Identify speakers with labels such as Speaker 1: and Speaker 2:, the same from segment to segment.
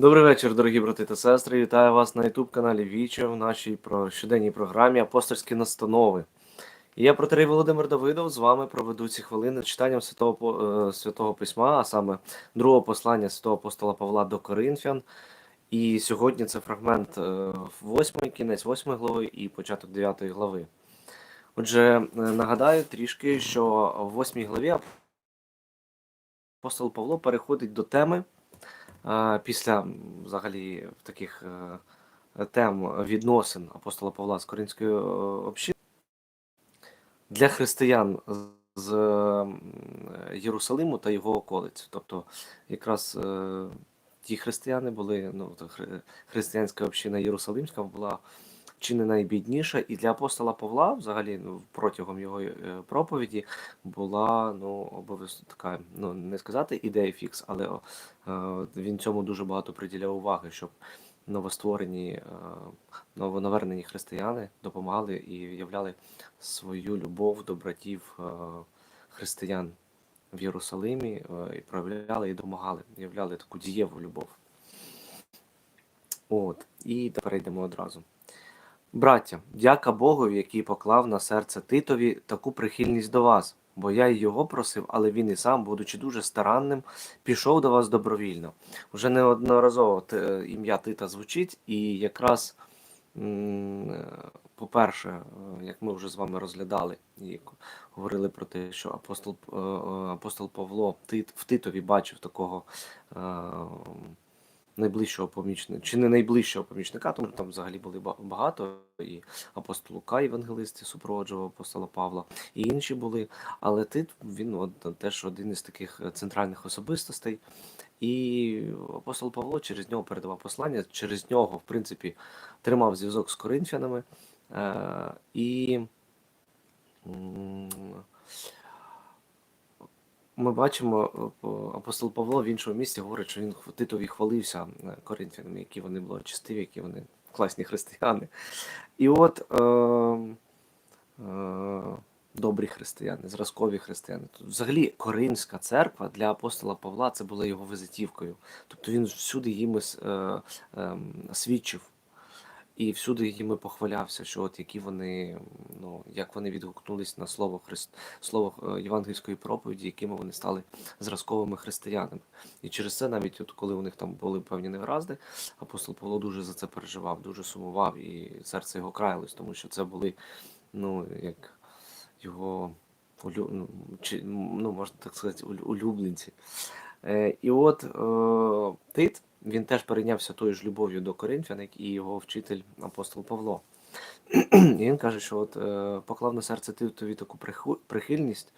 Speaker 1: Добрий вечір, дорогі брати та сестри. Вітаю вас на youtube каналі Віче в нашій щоденній програмі Апостольські настанови. Я протерей Володимир Давидов з вами проведу ці хвилини читанням святого, е, святого письма, а саме другого послання святого апостола Павла до Коринфян. І сьогодні це фрагмент 8, кінець 8 глави і початок 9 глави. Отже, е, нагадаю трішки, що в 8 главі апостол Павло переходить до теми. Е, Після взагалі таких е, тем відносин апостола Павла з Коринської общини общиною для християн з Єрусалиму та його околиць. Тобто, якраз е, ті християни були, ну, християнська община Єрусалимська була чи не найбідніша, і для апостола Павла, взагалі, ну, протягом його е, проповіді, була ну, обов'язково така, ну не сказати ідея фікс, але е, він цьому дуже багато приділяв уваги, щоб новостворені, е, новонавернені християни допомагали і являли свою любов до братів е, християн в Єрусалимі і проявляли і допомагали, являли таку дієву любов. От, і тепер йдемо одразу. Браття, дяка Богові, який поклав на серце Титові таку прихильність до вас, бо я й його просив, але він і сам, будучи дуже старанним, пішов до вас добровільно. Уже неодноразово ім'я Тита звучить, і якраз, е, по-перше, е, як ми вже з вами розглядали і говорили про те, що апостол, е, е, апостол Павло Тит, в Титові бачив такого. Найближчого помічника, чи не найближчого помічника, тому там взагалі були багато, і апостол Лука, євангелист, супроводжував апостола Павла, і інші були. Але Тит, він от, теж один із таких е, центральних особистостей. І апостол Павло через нього передавав послання, через нього, в принципі, тримав зв'язок з коринфянами. Е, і ми бачимо, е, по- апостол Павло в іншому місці говорить, що він Титові хвалився е, коринфянами, які вони благочестиві, які вони класні християни. І от е, е, добрі християни, зразкові християни. Взагалі Коринська церква для апостола Павла це була його визитівкою. Тобто він всюди їм е, е, свідчив. І всюди їм похвалявся, що от які вони, ну як вони відгукнулись на слово Христ, слово е, євангельської проповіді, якими вони стали зразковими християнами. І через це, навіть от коли у них там були певні негаразди, апостол Павло дуже за це переживав, дуже сумував, і серце його краялось, тому що це були, ну як його ну, чи, ну, можна так сказати, улюбленці. Е, і от е, Тит, він теж перейнявся тою ж любов'ю до коринфян, як і його вчитель апостол Павло. І він каже, що от е, поклав на серце Титові таку прихильність,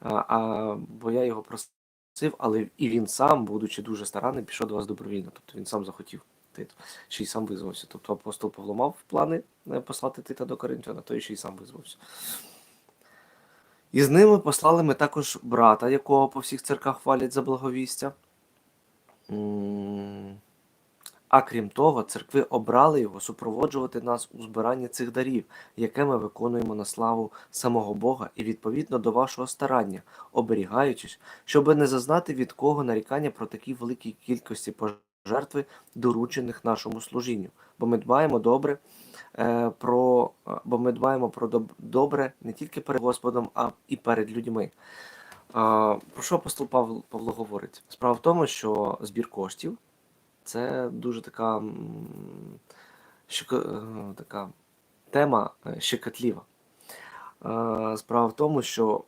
Speaker 1: а, бо я його просив, але і він сам, будучи дуже старанним, пішов до вас добровільно. Тобто він сам захотів Тит, ще й сам визвався. Тобто апостол Павло мав плани е, послати Тита до Коринфяна, то і ще й сам визвався. І з ними послали ми також брата, якого по всіх церквах хвалять за благовістя. А крім того, церкви обрали його супроводжувати нас у збиранні цих дарів, яке ми виконуємо на славу самого Бога і відповідно до вашого старання, оберігаючись, щоб не зазнати від кого нарікання про такі великі кількості пожертви, доручених нашому служінню. Бо ми дбаємо добре е, про е, бо ми дбаємо про доб- добре не тільки перед Господом, а і перед людьми. А, Про що апостол Павло, Павло говорить? Справа в тому, що збір коштів це дуже така, м, е, така тема е, щекотлива. Е, Справа в тому, що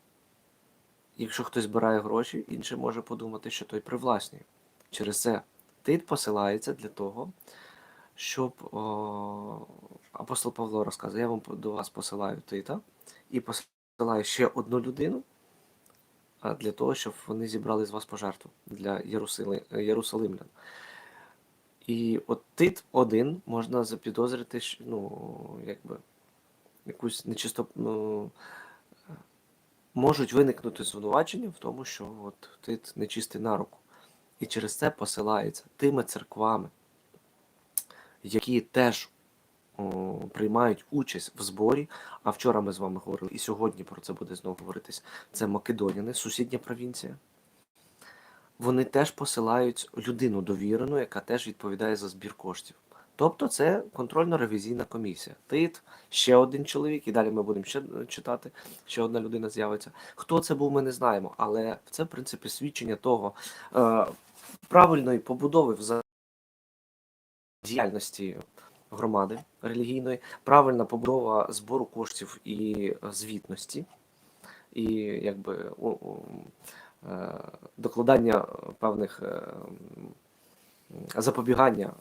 Speaker 1: якщо хтось збирає гроші, інший може подумати, що той привласнює. Через це тит посилається для того, щоб о, апостол Павло розказує, я вам до вас посилаю Тита і посилаю ще одну людину а, для того, щоб вони зібрали з вас пожертву для Єрусали, Єрусалимлян. І от Тит один можна запідозрити, ну, якби якусь нечисто. Ну, можуть виникнути звинувачення в тому, що от Тит нечистий на руку. І через це посилається тими церквами, які теж приймають участь в зборі. А вчора ми з вами говорили, і сьогодні про це буде знову говоритись. Це Македоняни, сусідня провінція. вони теж посилають людину довірену, яка теж відповідає за збір коштів. Тобто це контрольно-ревізійна комісія. Тит, ще один чоловік, і далі ми будемо ще читати, ще одна людина з'явиться. Хто це був, ми не знаємо, але це, в принципі, свідчення того е, правильної побудови вза- діяльності громади релігійної, правильна побудова збору коштів і е, звітності, і якби у, у, е, докладання певних е, запобігання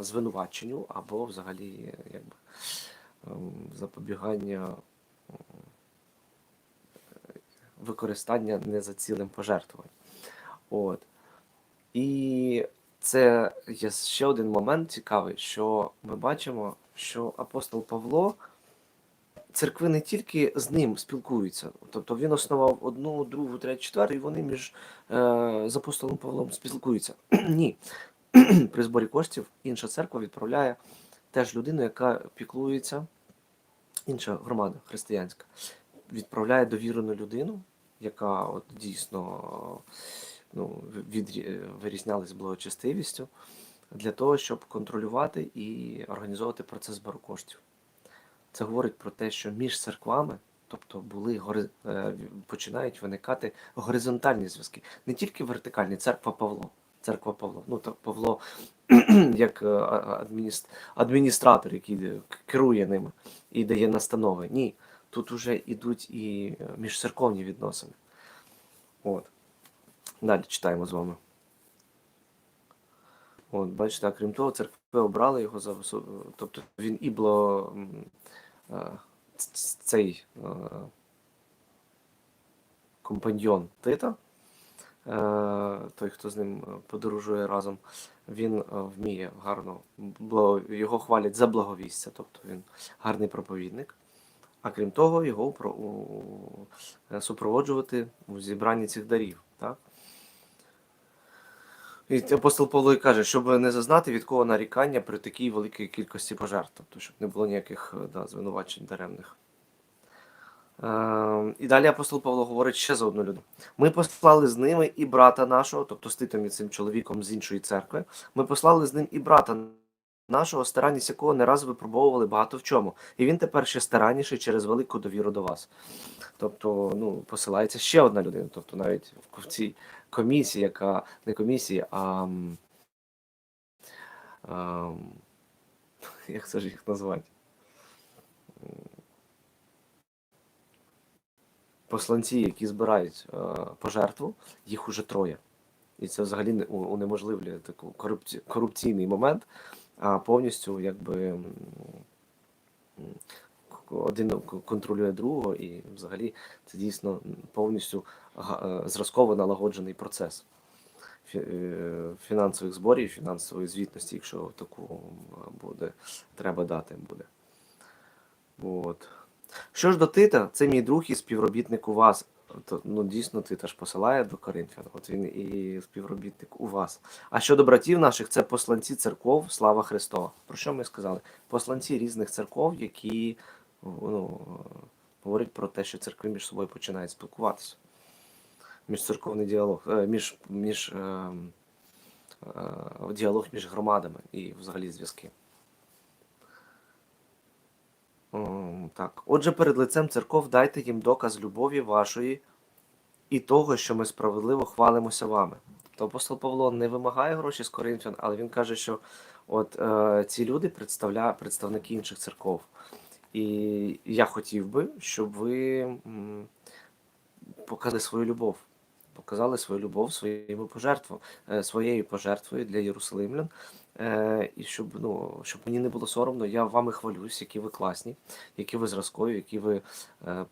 Speaker 1: звинуваченню або взагалі якби ем, запобігання використання не за цілим пожертвувань. От. І це є ще один момент цікавий, що ми бачимо, що апостол Павло церкви не тільки з ним спілкуються, тобто він основав одну, другу, третю, четверту, і вони між е, з апостолом Павлом спілкуються. Ні. При зборі коштів інша церква відправляє теж людину, яка піклується, інша громада християнська, відправляє довірену людину, яка от дійсно ну, від, вирізнялась благочестивістю, для того, щоб контролювати і організовувати процес збору коштів. Це говорить про те, що між церквами, тобто були е, починають виникати горизонтальні зв'язки, не тільки вертикальні, церква Павло. Церква Павло. Ну так Павло як е, адміністратор, який е, керує ними і дає настанови. Ні, тут вже йдуть і е, міжцерковні відносини. От. Далі читаємо з вами. От, бачите, а крім того, церкви обрали його за Тобто він і було м, е, цей е, компаньйон Тита, е, той, хто з ним подорожує разом, він вміє гарно, його хвалять за благовістя, тобто він гарний проповідник. А крім того, його супроводжувати у зібранні цих дарів. Так? І апостол Павло і каже, щоб не зазнати від кого нарікання при такій великій кількості пожертв, тобто, щоб не було ніяких е, да, звинувачень даремних. Е, і далі апостол Павло говорить ще за одну людину. Ми послали з ними і брата нашого, тобто з Титом і цим чоловіком з іншої церкви. Ми послали з ним і брата нашого, старанність якого не раз випробовували багато в чому. І він тепер ще старанніший через велику довіру до вас. Тобто, ну, посилається ще одна людина. Тобто, навіть в цій комісії, яка не комісії, а. а як це ж їх назвати? Посланці, які збирають е, пожертву, їх уже троє. І це взагалі не- унеможливлює таку корупці, корупційний момент, а повністю якби один контролює другого, і взагалі це дійсно повністю е, зразково налагоджений процес е, фінансових зборів, фінансової звітності, якщо таку буде, треба дати буде. От. Що ж до Тита, це мій друг і співробітник у вас. Ну, дійсно, Тита ж посилає до Коринфян, от він і співробітник у вас. А щодо братів наших, це посланці церков, слава Христова. Про що ми сказали? Посланці різних церков, які ну, говорять про те, що церкви між собою починають спілкуватися. Міжцерковний діалог, е, між, між е, е, діалог між громадами і взагалі зв'язки. Так, отже, перед лицем церков дайте їм доказ любові вашої і того, що ми справедливо хвалимося вами. Тобто апостол Павло не вимагає гроші з Коринфян, але він каже, що от е, ці люди представля, представники інших церков. І я хотів би, щоб ви показали свою любов. Показали свою любов своїми пожертвами, своєю пожертвою для Єрусалимлян. Е, і щоб, ну, щоб мені не було соромно, я вами хвалюсь, які ви класні, які ви зразкові, які ви е, е,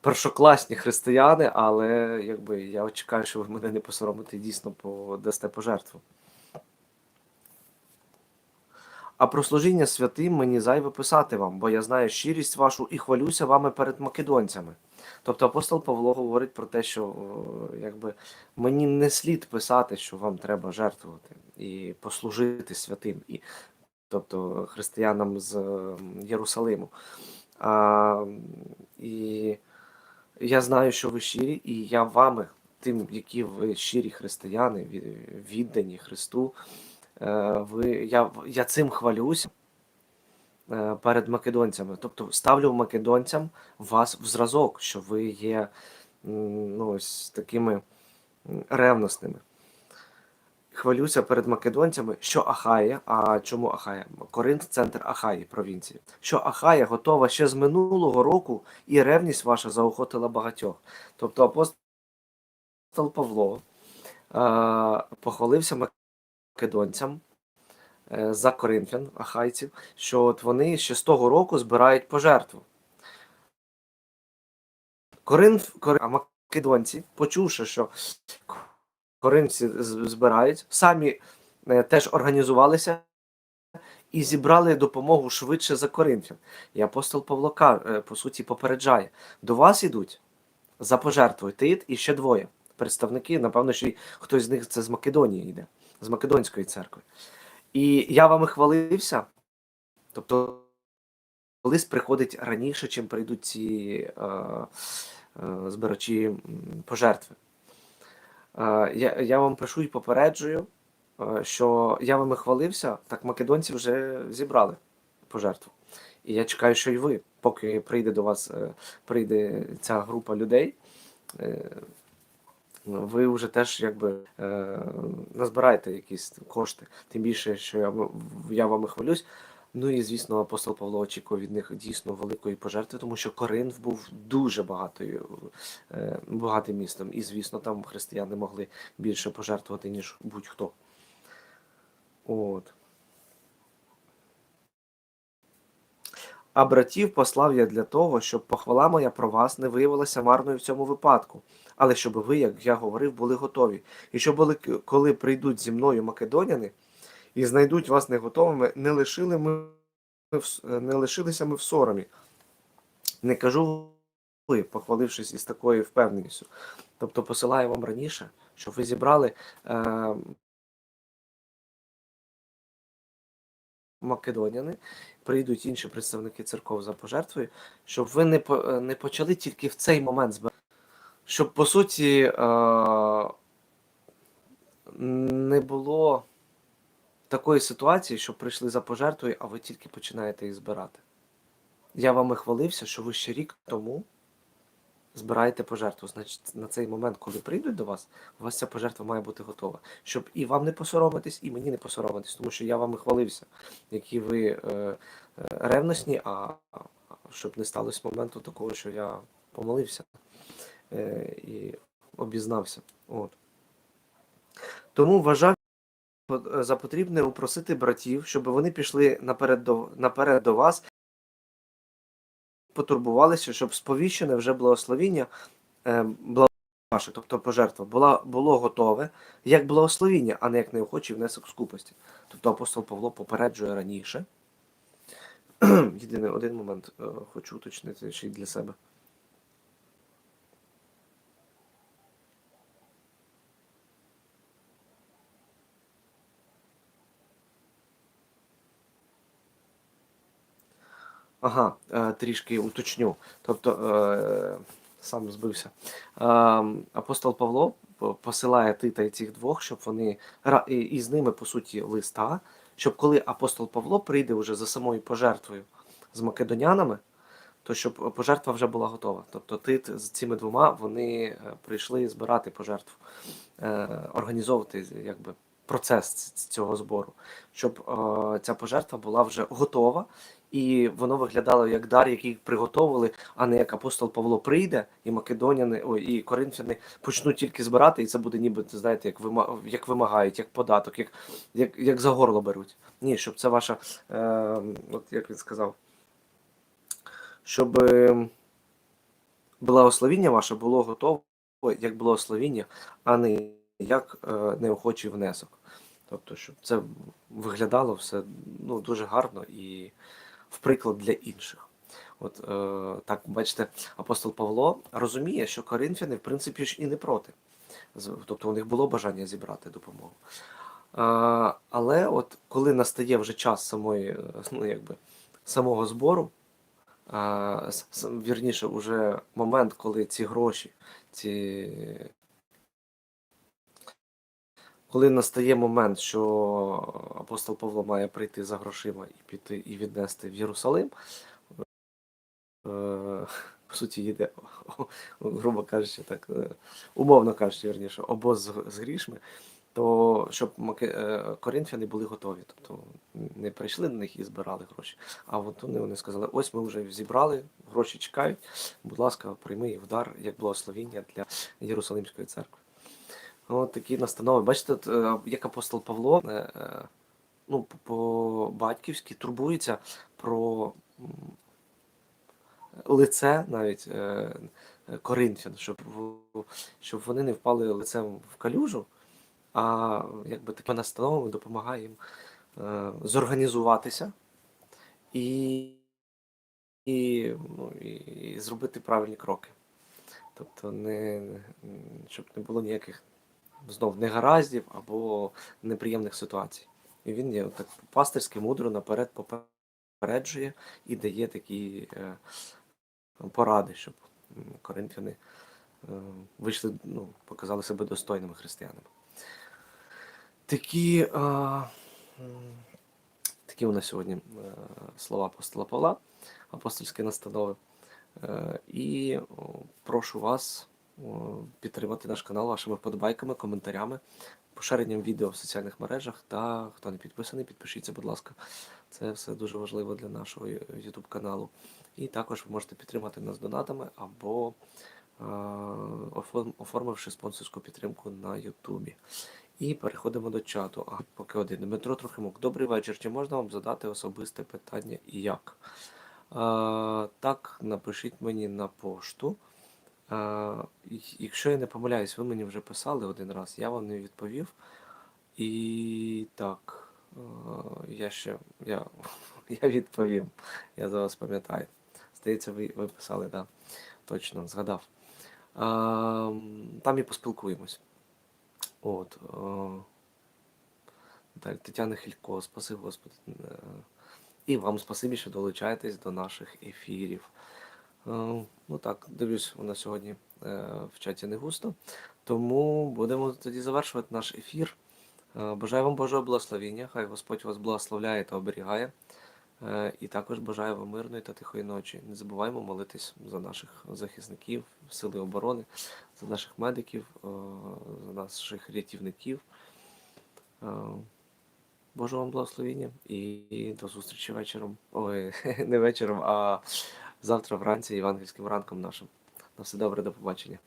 Speaker 1: першокласні християни, але якби я чекаю, що ви мене не посоромите і дійсно подасте пожертву. А про служіння святим мені зайве писати вам, бо я знаю щирість вашу і хвалюся вами перед македонцями. Тобто апостол Павло говорить про те, що якби мені не слід писати, що вам треба жертвувати і послужити святим, і, тобто християнам з ем, Єрусалиму. А, і я знаю, що ви щирі, і я вами тим, які ви щирі християни, віддані Христу. Е, Ви, я, я цим хвалюся е, перед македонцями. Тобто ставлю македонцям вас в зразок, що ви є ну, ось такими ревностними. Хвалюся перед македонцями, що Ахая, а чому Ахая? Коринт центр Ахаї, провінції. Що Ахая готова ще з минулого року, і ревність ваша заохотила багатьох. Тобто апостол Павло е, похвалився македонцям е, за коринфян, ахайців, що от вони ще з того року збирають пожертву. Коринф, Кори- а македонці, почувши, що коринфці збирають, самі е, теж організувалися і зібрали допомогу швидше за коринфян. І апостол Павло е, по суті попереджає: до вас ідуть за пожертвою Тит і ще двоє представники. Напевно, що й хтось з них це з Македонії йде, з Македонської церкви. І я вами хвалився. Тобто, лист приходить раніше, чим прийдуть ці е, е, збирачі пожертви. Е, я, я вам пишу і попереджую, е, що я вами хвалився, так македонці вже зібрали пожертву. І я чекаю, що і ви, поки прийде до вас, е, прийде ця група людей, е, ви вже теж якби е, назбираєте якісь кошти. Тим більше, що я, я вами хвалюсь. Ну і звісно, апостол Павло очікував від них дійсно великої пожертви, тому що Коринф був дуже багатою, е, багатим містом, і звісно, там християни могли більше пожертвувати, ніж будь-хто. От. А братів послав я для того, щоб похвала моя про вас не виявилася марною в цьому випадку, але щоб ви, як я говорив, були готові. І щоб коли прийдуть зі мною македоняни і знайдуть вас не готовими, не лишили ми не лишилися ми в соромі. Не кажу ви, похвалившись із такою впевненістю. Тобто посилаю вам раніше, щоб ви зібрали е, македоняни, прийдуть інші представники церков за пожертвою, щоб ви не, е, не почали тільки в цей момент збирати. Щоб, по суті, е, не було такої ситуації, що прийшли за пожертвою, а ви тільки починаєте їх збирати. Я вами хвалився, що ви ще рік тому збираєте пожертву. Значить, на цей момент, коли прийдуть до вас, у вас ця пожертва має бути готова. Щоб і вам не посоромитись, і мені не посоромитись, тому що я вами хвалився, які ви е, е, ревностні, а щоб не сталося моменту такого, що я помолився і обізнався. От. Тому вважав по- за потрібне упросити братів, щоб вони пішли наперед до, наперед до вас, потурбувалися, щоб сповіщене вже благословіння е, ваше, тобто пожертва, була, було готове як благословіння, а не як неохочий внесок скупості. Тобто апостол Павло попереджує раніше. Єдиний один момент е, хочу уточнити ще й для себе. Ага, е, трішки уточню. Тобто, е, сам збився. Е, апостол Павло посилає Тита і цих двох, щоб вони і, з ними, по суті, листа, щоб коли апостол Павло прийде вже за самою пожертвою з македонянами, то щоб пожертва вже була готова. Тобто Тит з цими двома вони прийшли збирати пожертву, організовувати якби, процес цього збору, щоб е, ця пожертва була вже готова, і воно виглядало як дар, який приготовили, а не як апостол Павло прийде, і македоняни, ой, і коринфяни почнуть тільки збирати, і це буде ніби, знаєте, як вима, як вимагають, як податок, як, як, як за горло беруть. Ні, щоб це ваша, е, от як він сказав, щоб е, благословіння ваше було готове як благословіння, а не як е, неохочий внесок. Тобто, щоб це виглядало все ну, дуже гарно і в приклад для інших. От е, так, бачите, апостол Павло розуміє, що коринфяни, в принципі, ж і не проти. Тобто у них було бажання зібрати допомогу. Е, але от коли настає вже час самої, ну, якби, самого збору, е, вірніше, уже момент, коли ці гроші, ці коли настає момент, що апостол Павло має прийти за грошима і піти і віднести в Єрусалим, е, по суті, їде, грубо кажучи, так, е, умовно кажучи, вірніше, обоз з, грішми, то щоб е, коринфяни були готові. Тобто не прийшли на них і збирали гроші. А от вони, вони сказали: ось ми вже зібрали, гроші чекають. Будь ласка, прийми їх в як благословіння для Єрусалимської церкви. От такі настанови. Бачите, е, як апостол Павло е, е, ну, по- по-батьківськи турбується про лице навіть коринфян, щоб, щоб вони не впали лицем в калюжу, а якби такими настановами допомагає їм зорганізуватися і, і, ну, і зробити правильні кроки. Тобто, не, щоб не було ніяких знов негараздів або неприємних ситуацій. І він є так пастирськи мудро наперед попереджує і дає такі е, поради, щоб м, коринфяни е, вийшли, ну, показали себе достойними християнами. Такі, е, такі у нас сьогодні е, слова апостола Павла, апостольські настанови. Е, І прошу вас підтримати наш канал вашими вподобайками, коментарями, поширенням відео в соціальних мережах. Та хто не підписаний, підпишіться, будь ласка. Це все дуже важливо для нашого YouTube каналу. І також ви можете підтримати нас донатами або оформивши спонсорську підтримку на Ютубі. І переходимо до чату. А поки один. Дмитро Трохимук. Добрий вечір. Чи можна вам задати особисте питання і як? Е, так, напишіть мені на пошту. Якщо я не помиляюсь, ви мені вже писали один раз, я вам не відповів. І так, я ще я, я відповім. Я за вас пам'ятаю. Здається, ви, ви писали, так. Да. Точно, згадав. Там і поспілкуємось. От. Далі Тетяна Хілько, спаси Господи. Е, І вам спасибі, що долучаєтесь до наших ефірів. Е, Ну так, дивлюсь, нас сьогодні е, в чаті не густо. Тому будемо тоді завершувати наш ефір. Е, Бажаю вам Божого благословення. Хай Господь вас благословляє та оберігає. І також бажаю вам мирної та тихої ночі. Не забуваємо молитись за наших захисників, сили оборони, за наших медиків, за наших рятівників. Божого вам благословення і до зустрічі вечором. Ой, не вечором, а завтра вранці євангельським ранком нашим. На все добре, до побачення.